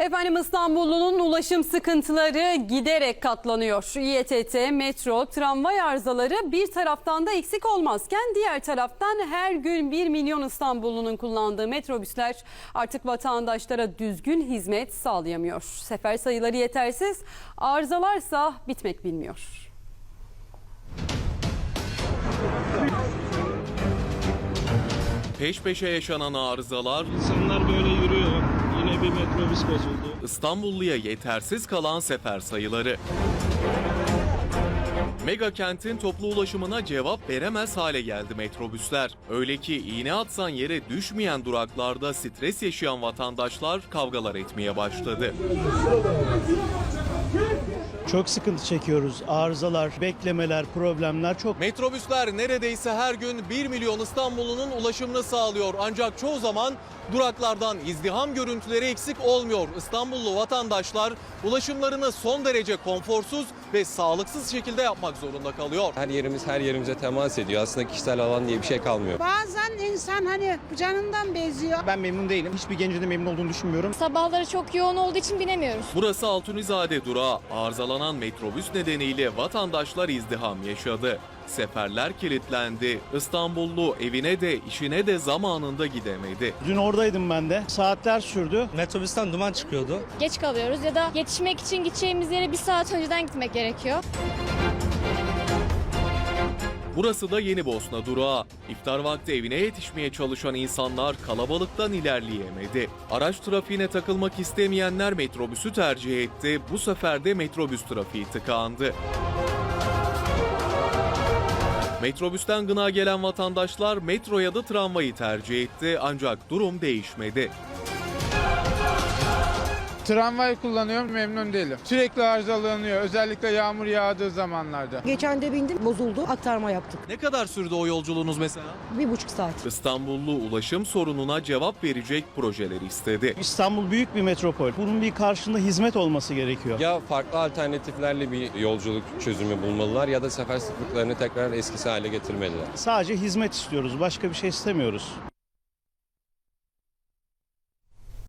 Efendim İstanbul'un ulaşım sıkıntıları giderek katlanıyor. İETT, metro, tramvay arızaları bir taraftan da eksik olmazken diğer taraftan her gün 1 milyon İstanbullunun kullandığı metrobüsler artık vatandaşlara düzgün hizmet sağlayamıyor. Sefer sayıları yetersiz, arızalarsa bitmek bilmiyor. Peş peşe yaşanan arızalar, İnsanlar böyle yürüyor. Yine bir metrobüs bozuldu. İstanbulluya yetersiz kalan sefer sayıları. Mega kentin toplu ulaşımına cevap veremez hale geldi metrobüsler. Öyle ki iğne atsan yere düşmeyen duraklarda stres yaşayan vatandaşlar kavgalar etmeye başladı. Çok sıkıntı çekiyoruz. Arızalar, beklemeler, problemler çok. Metrobüsler neredeyse her gün 1 milyon İstanbullunun ulaşımını sağlıyor. Ancak çoğu zaman duraklardan izdiham görüntüleri eksik olmuyor. İstanbullu vatandaşlar ulaşımlarını son derece konforsuz ve sağlıksız şekilde yapmak zorunda kalıyor. Her yerimiz her yerimize temas ediyor. Aslında kişisel alan diye bir şey kalmıyor. Bazen insan hani canından beziyor. Ben memnun değilim. Hiçbir gencin de memnun olduğunu düşünmüyorum. Sabahları çok yoğun olduğu için binemiyoruz. Burası Altunizade durağı. Arızalanan metrobüs nedeniyle vatandaşlar izdiham yaşadı. Seferler kilitlendi. İstanbullu evine de işine de zamanında gidemedi. Dün oradaydım ben de. Saatler sürdü. Metrobüsten duman çıkıyordu. Geç kalıyoruz ya da yetişmek için gideceğimiz yere bir saat önceden gitmek gerekiyor. Burası da Yeni Bosna durağı. İftar vakti evine yetişmeye çalışan insanlar kalabalıktan ilerleyemedi. Araç trafiğine takılmak istemeyenler metrobüsü tercih etti. Bu sefer de metrobüs trafiği tıkandı. Metrobüsten gına gelen vatandaşlar metro ya da tramvayı tercih etti ancak durum değişmedi. Tramvay kullanıyorum memnun değilim. Sürekli arızalanıyor özellikle yağmur yağdığı zamanlarda. Geçen de bindim bozuldu aktarma yaptık. Ne kadar sürdü o yolculuğunuz mesela? Bir buçuk saat. İstanbullu ulaşım sorununa cevap verecek projeler istedi. İstanbul büyük bir metropol. Bunun bir karşında hizmet olması gerekiyor. Ya farklı alternatiflerle bir yolculuk çözümü bulmalılar ya da sefer sıklıklarını tekrar eskisi hale getirmeliler. Sadece hizmet istiyoruz. Başka bir şey istemiyoruz.